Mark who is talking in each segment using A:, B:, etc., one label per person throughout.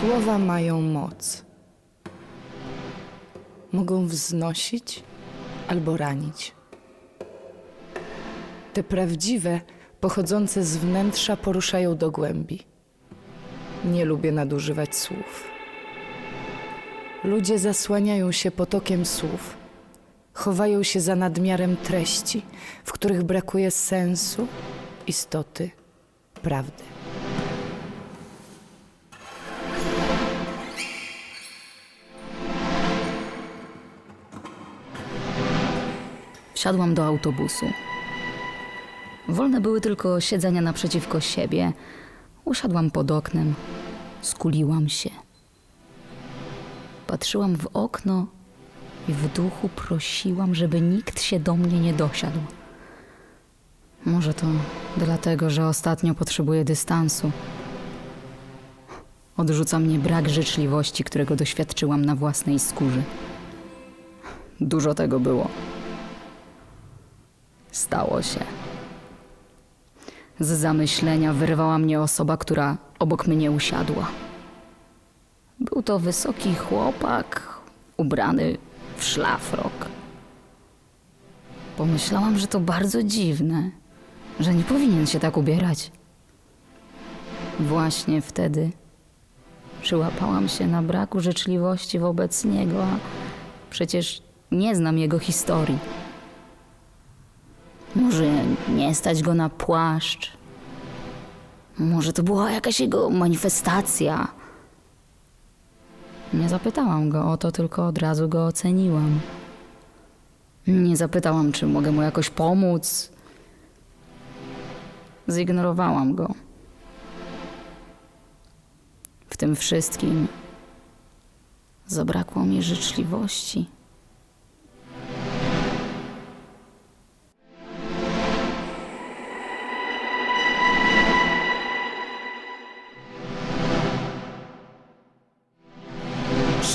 A: Słowa mają moc. Mogą wznosić albo ranić. Te prawdziwe, pochodzące z wnętrza, poruszają do głębi. Nie lubię nadużywać słów. Ludzie zasłaniają się potokiem słów, chowają się za nadmiarem treści, w których brakuje sensu, istoty, prawdy.
B: Wsiadłam do autobusu. Wolne były tylko siedzenia naprzeciwko siebie. Usiadłam pod oknem, skuliłam się. Patrzyłam w okno i w duchu prosiłam, żeby nikt się do mnie nie dosiadł. Może to dlatego, że ostatnio potrzebuję dystansu. Odrzuca mnie brak życzliwości, którego doświadczyłam na własnej skórze. Dużo tego było. Stało się. Z zamyślenia wyrwała mnie osoba, która obok mnie usiadła. Był to wysoki chłopak, ubrany w szlafrok. Pomyślałam, że to bardzo dziwne, że nie powinien się tak ubierać. Właśnie wtedy przyłapałam się na braku życzliwości wobec niego, a przecież nie znam jego historii. Może nie stać go na płaszcz. Może to była jakaś jego manifestacja. Nie zapytałam go o to, tylko od razu go oceniłam. Nie zapytałam, czy mogę mu jakoś pomóc. Zignorowałam go. W tym wszystkim zabrakło mi życzliwości.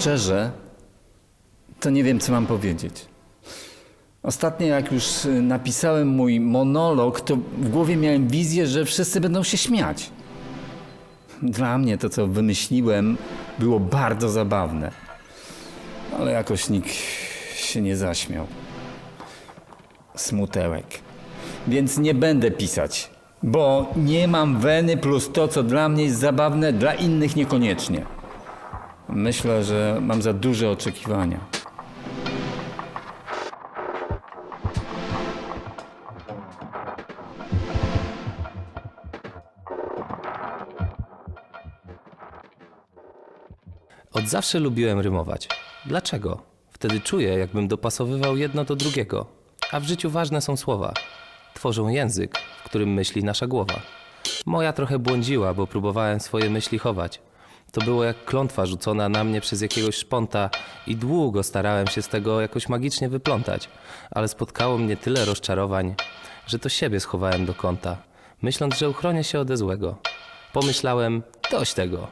C: Szczerze, to nie wiem, co mam powiedzieć. Ostatnio, jak już y, napisałem mój monolog, to w głowie miałem wizję, że wszyscy będą się śmiać. Dla mnie to, co wymyśliłem, było bardzo zabawne. Ale jakoś nikt się nie zaśmiał. Smutełek. Więc nie będę pisać, bo nie mam weny plus to, co dla mnie jest zabawne, dla innych niekoniecznie. Myślę, że mam za duże oczekiwania.
D: Od zawsze lubiłem rymować. Dlaczego? Wtedy czuję, jakbym dopasowywał jedno do drugiego. A w życiu ważne są słowa. Tworzą język, w którym myśli nasza głowa. Moja trochę błądziła, bo próbowałem swoje myśli chować. To było jak klątwa rzucona na mnie przez jakiegoś szponta i długo starałem się z tego jakoś magicznie wyplątać, ale spotkało mnie tyle rozczarowań, że to siebie schowałem do kąta, myśląc, że uchronię się ode złego. Pomyślałem, dość tego.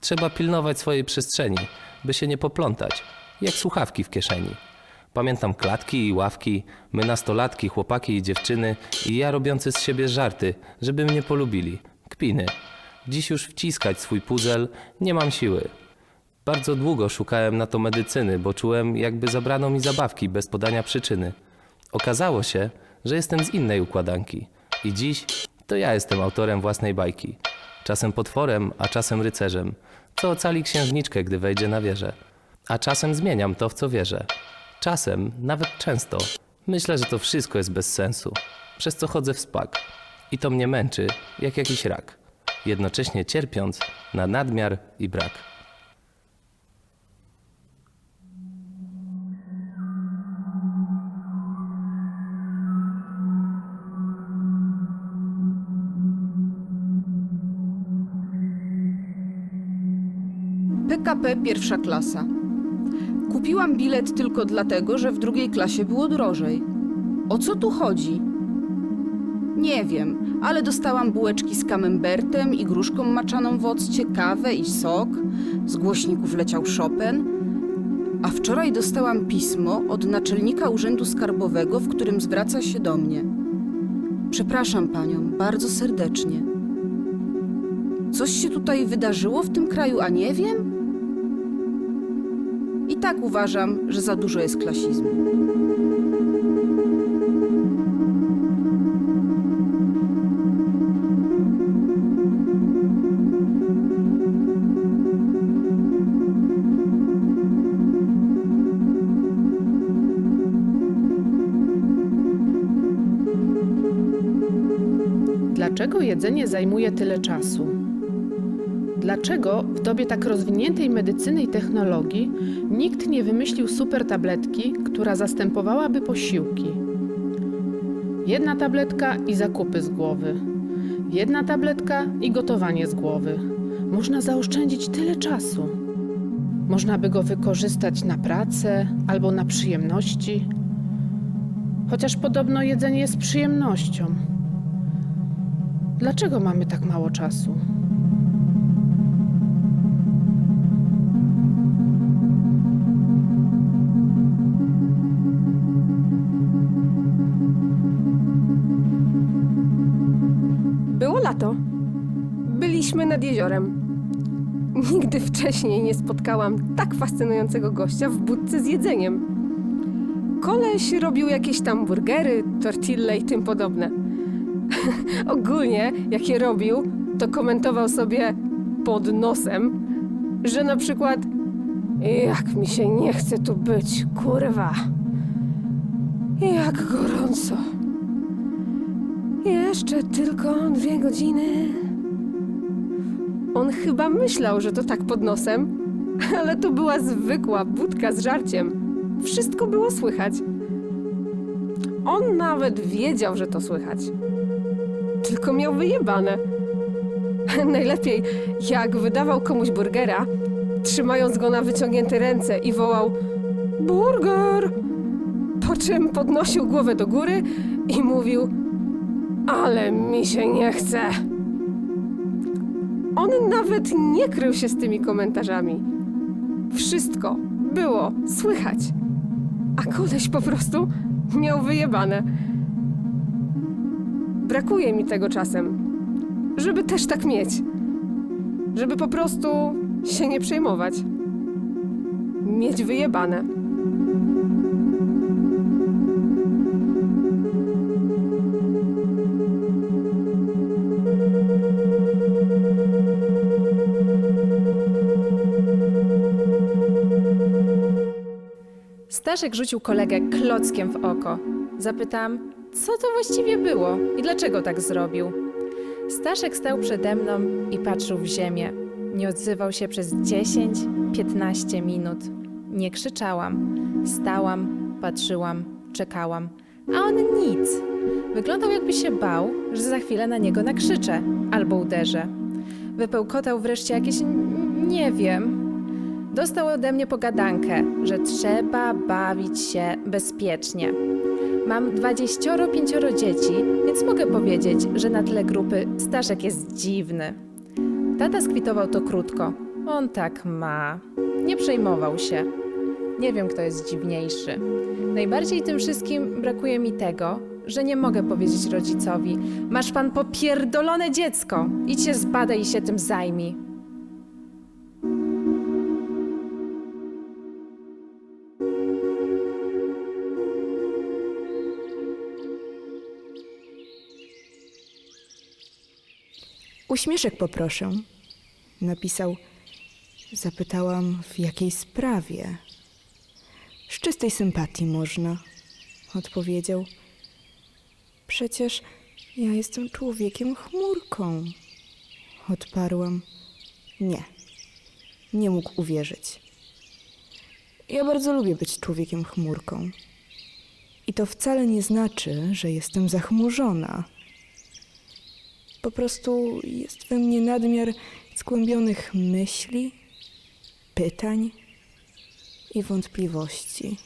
D: Trzeba pilnować swojej przestrzeni, by się nie poplątać, jak słuchawki w kieszeni. Pamiętam klatki i ławki, my nastolatki, chłopaki i dziewczyny i ja robiący z siebie żarty, żeby mnie polubili. Kpiny. Dziś już wciskać swój puzel nie mam siły. Bardzo długo szukałem na to medycyny, bo czułem, jakby zabrano mi zabawki bez podania przyczyny. Okazało się, że jestem z innej układanki. I dziś to ja jestem autorem własnej bajki. Czasem potworem, a czasem rycerzem, co ocali księżniczkę, gdy wejdzie na wieżę. A czasem zmieniam to, w co wierzę. Czasem, nawet często, myślę, że to wszystko jest bez sensu, przez co chodzę w spak. I to mnie męczy, jak jakiś rak, jednocześnie cierpiąc na nadmiar i brak.
E: PKP pierwsza klasa. Kupiłam bilet tylko dlatego, że w drugiej klasie było drożej. O co tu chodzi? Nie wiem, ale dostałam bułeczki z kamembertem i gruszką maczaną w occie, kawę i sok. Z głośników leciał Chopin. A wczoraj dostałam pismo od naczelnika Urzędu Skarbowego, w którym zwraca się do mnie. Przepraszam panią bardzo serdecznie. Coś się tutaj wydarzyło w tym kraju, a nie wiem? I tak uważam, że za dużo jest klasizmu.
F: Dlaczego jedzenie zajmuje tyle czasu? Dlaczego w dobie tak rozwiniętej medycyny i technologii nikt nie wymyślił super tabletki, która zastępowałaby posiłki? Jedna tabletka i zakupy z głowy. Jedna tabletka i gotowanie z głowy. Można zaoszczędzić tyle czasu. Można by go wykorzystać na pracę albo na przyjemności. Chociaż podobno jedzenie jest przyjemnością. Dlaczego mamy tak mało czasu?
G: Było lato. Byliśmy nad jeziorem. Nigdy wcześniej nie spotkałam tak fascynującego gościa w budce z jedzeniem. Koleś robił jakieś tam burgery, tortille i tym podobne. Ogólnie, jak je robił, to komentował sobie pod nosem, że na przykład jak mi się nie chce tu być, kurwa. Jak gorąco. Jeszcze tylko dwie godziny. On chyba myślał, że to tak pod nosem, ale to była zwykła budka z żarciem. Wszystko było słychać. On nawet wiedział, że to słychać. Tylko miał wyjebane. Najlepiej, jak wydawał komuś burgera, trzymając go na wyciągnięte ręce i wołał Burger! Po czym podnosił głowę do góry i mówił ale mi się nie chce. On nawet nie krył się z tymi komentarzami. Wszystko było słychać. A koleś po prostu miał wyjebane. Brakuje mi tego czasem, żeby też tak mieć. Żeby po prostu się nie przejmować. Mieć wyjebane.
H: Staszek rzucił kolegę klockiem w oko. Zapytam, co to właściwie było i dlaczego tak zrobił. Staszek stał przede mną i patrzył w ziemię. Nie odzywał się przez 10-15 minut. Nie krzyczałam. Stałam, patrzyłam, czekałam. A on nic. Wyglądał jakby się bał, że za chwilę na niego nakrzyczę albo uderzę. Wypełkotał wreszcie jakieś, nie wiem, Dostał ode mnie pogadankę, że trzeba bawić się bezpiecznie. Mam dwadzieścioro dzieci, więc mogę powiedzieć, że na tle grupy Staszek jest dziwny. Tata skwitował to krótko. On tak ma. Nie przejmował się. Nie wiem, kto jest dziwniejszy. Najbardziej tym wszystkim brakuje mi tego, że nie mogę powiedzieć rodzicowi: Masz pan popierdolone dziecko, idź się zbadaj i się tym zajmij.
I: Uśmieszek poproszę. Napisał. Zapytałam, w jakiej sprawie. Z czystej sympatii można. Odpowiedział. Przecież ja jestem człowiekiem chmurką. Odparłam. Nie. Nie mógł uwierzyć. Ja bardzo lubię być człowiekiem chmurką. I to wcale nie znaczy, że jestem zachmurzona. Po prostu jest we mnie nadmiar skłębionych myśli, pytań i wątpliwości.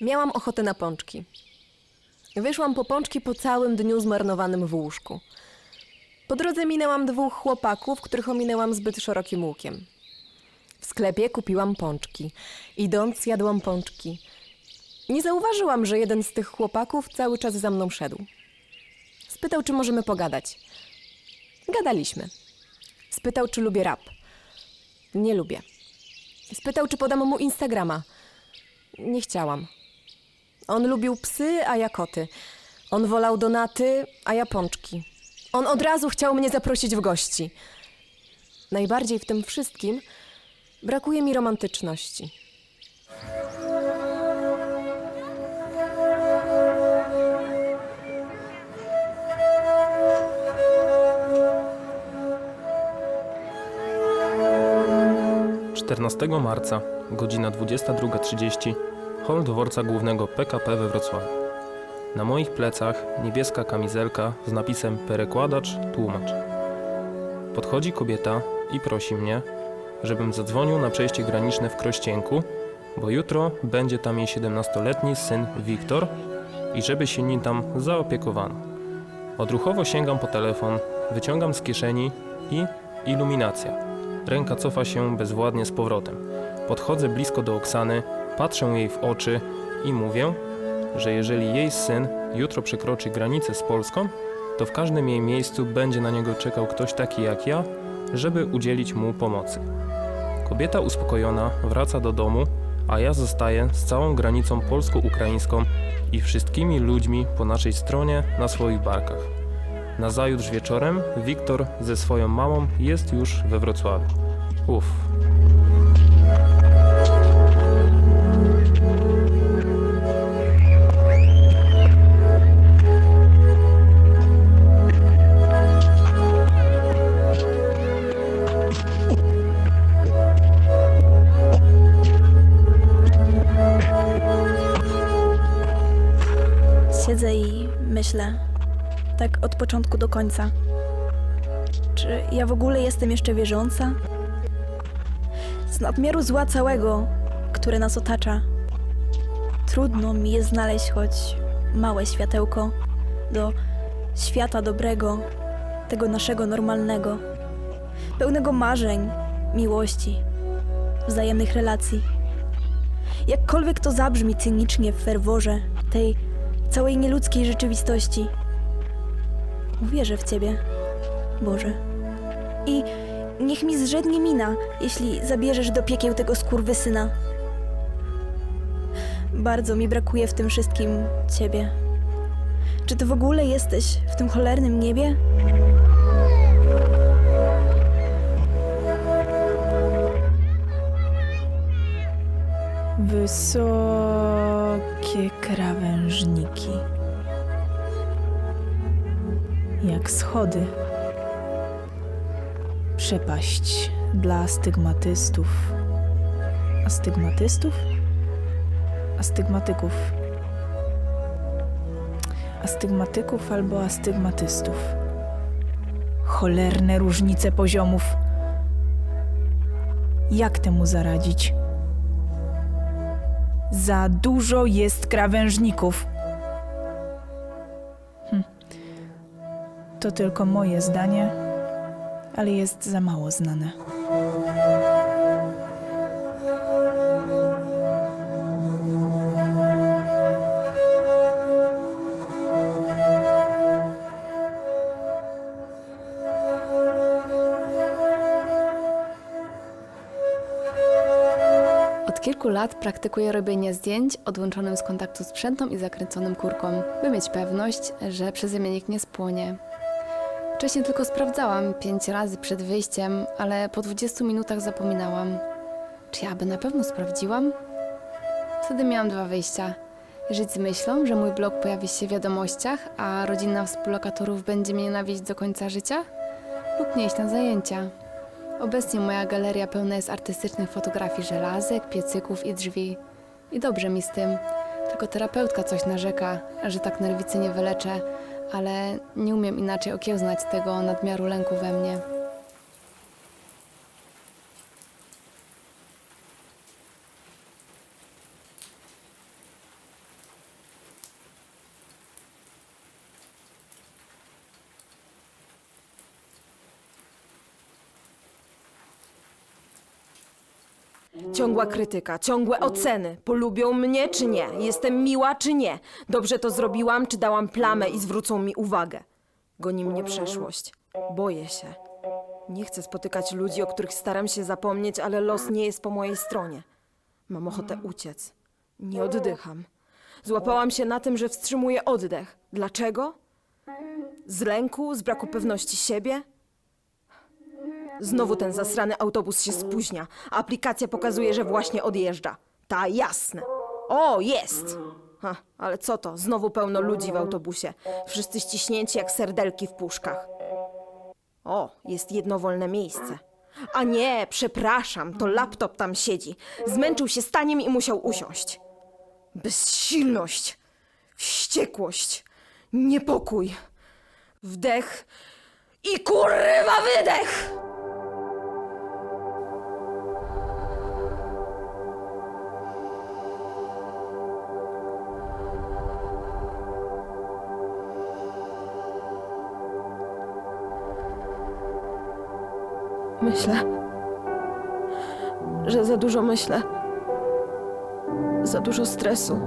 J: Miałam ochotę na pączki. Wyszłam po pączki po całym dniu zmarnowanym w łóżku. Po drodze minęłam dwóch chłopaków, których ominęłam zbyt szerokim łukiem. W sklepie kupiłam pączki. Idąc, jadłam pączki. Nie zauważyłam, że jeden z tych chłopaków cały czas za mną szedł. Spytał, czy możemy pogadać. Gadaliśmy. Spytał, czy lubię rap. Nie lubię. Spytał, czy podam mu Instagrama. Nie chciałam. On lubił psy, a ja koty. On wolał donaty, a ja pączki. On od razu chciał mnie zaprosić w gości. Najbardziej w tym wszystkim brakuje mi romantyczności.
K: 14 marca, godzina 22.30, hol dworca głównego PKP we Wrocławiu. Na moich plecach niebieska kamizelka z napisem Perekładacz, tłumacz. Podchodzi kobieta i prosi mnie, żebym zadzwonił na przejście graniczne w Krościenku, bo jutro będzie tam jej 17-letni syn Wiktor i żeby się nim tam zaopiekowano. Odruchowo sięgam po telefon, wyciągam z kieszeni i iluminacja. Ręka cofa się bezwładnie z powrotem. Podchodzę blisko do Oksany, patrzę jej w oczy i mówię, że jeżeli jej syn jutro przekroczy granicę z Polską, to w każdym jej miejscu będzie na niego czekał ktoś taki jak ja, żeby udzielić mu pomocy. Kobieta uspokojona wraca do domu, a ja zostaję z całą granicą polsko-ukraińską i wszystkimi ludźmi po naszej stronie na swoich barkach. Nazajutrz wieczorem Wiktor ze swoją mamą jest już we Wrocławiu. Uff.
L: Myślę, tak od początku do końca. Czy ja w ogóle jestem jeszcze wierząca? Z nadmiaru zła całego, które nas otacza, trudno mi jest znaleźć choć małe światełko do świata dobrego, tego naszego normalnego, pełnego marzeń, miłości, wzajemnych relacji. Jakkolwiek to zabrzmi cynicznie w ferworze tej całej nieludzkiej rzeczywistości. Uwierzę w Ciebie, Boże. I niech mi zrzednie mina, jeśli zabierzesz do piekieł tego skurwysyna. Bardzo mi brakuje w tym wszystkim Ciebie. Czy Ty w ogóle jesteś w tym cholernym niebie?
I: Krawężniki. Jak schody. Przepaść dla astygmatystów. Astygmatystów? Astygmatyków. Astygmatyków albo astygmatystów. Cholerne różnice poziomów. Jak temu zaradzić? Za dużo jest krawężników. Hm. To tylko moje zdanie, ale jest za mało znane.
M: Od kilku lat praktykuję robienie zdjęć odłączonym z kontaktu sprzętom i zakręconym kurką, by mieć pewność, że nikt nie spłonie. Wcześniej tylko sprawdzałam pięć razy przed wyjściem, ale po 20 minutach zapominałam. Czy ja by na pewno sprawdziłam? Wtedy miałam dwa wyjścia. Żyć z myślą, że mój blog pojawi się w wiadomościach, a rodzina współlokatorów będzie mnie nienawidzić do końca życia? Lub nie iść na zajęcia. Obecnie moja galeria pełna jest artystycznych fotografii żelazek, piecyków i drzwi. I dobrze mi z tym. Tylko terapeutka coś narzeka, że tak nerwicy nie wyleczę, ale nie umiem inaczej okiełznać tego nadmiaru lęku we mnie.
N: Ciągła krytyka, ciągłe oceny. Polubią mnie czy nie? Jestem miła czy nie? Dobrze to zrobiłam czy dałam plamę i zwrócą mi uwagę? Goni mnie przeszłość. Boję się. Nie chcę spotykać ludzi, o których staram się zapomnieć, ale los nie jest po mojej stronie. Mam ochotę uciec. Nie oddycham. Złapałam się na tym, że wstrzymuję oddech. Dlaczego? Z lęku, z braku pewności siebie? Znowu ten zasrany autobus się spóźnia. Aplikacja pokazuje, że właśnie odjeżdża. Ta, jasne. O, jest! Ha, ale co to? Znowu pełno ludzi w autobusie. Wszyscy ściśnięci jak serdelki w puszkach. O, jest jedno wolne miejsce. A nie, przepraszam, to laptop tam siedzi. Zmęczył się staniem i musiał usiąść. Bezsilność, wściekłość, niepokój, wdech i kurwa wydech! Myślę, że za dużo myślę. Za dużo stresu.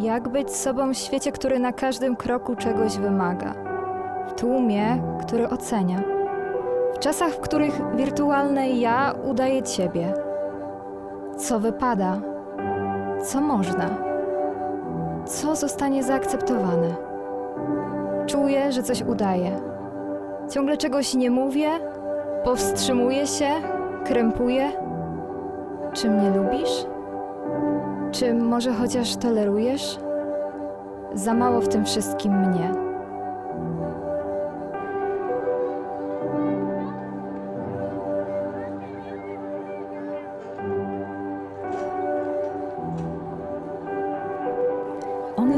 G: Jak być sobą w świecie, który na każdym kroku czegoś wymaga? W tłumie, który ocenia. W czasach, w których wirtualne ja udaje ciebie. Co wypada? Co można? Co zostanie zaakceptowane? Czuję, że coś udaję. Ciągle czegoś nie mówię, powstrzymuję się, krępuję. Czy mnie lubisz? Czy może chociaż tolerujesz? Za mało w tym wszystkim mnie.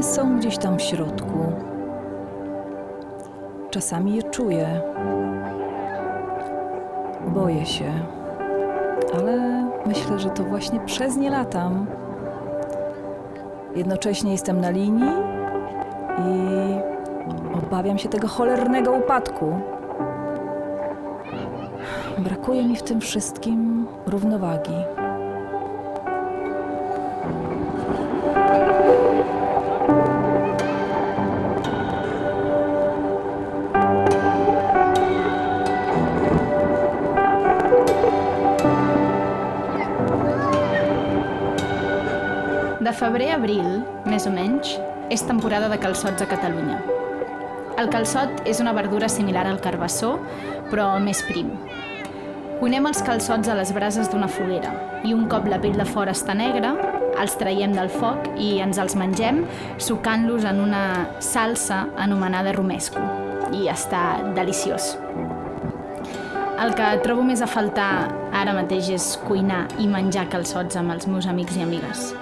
O: Są gdzieś tam w środku. Czasami je czuję. Boję się, ale myślę, że to właśnie przez nie latam. Jednocześnie jestem na linii i obawiam się tego cholernego upadku. Brakuje mi w tym wszystkim równowagi.
P: Febrer a abril, més o menys, és temporada de calçots a Catalunya. El calçot és una verdura similar al carbassó, però més prim. Cuinem els calçots a les brases d'una foguera i un cop la pell de fora està negra, els traiem del foc i ens els mengem sucant-los en una salsa anomenada romesco. I està deliciós. El que trobo més a faltar ara mateix és cuinar i menjar calçots amb els meus amics i amigues.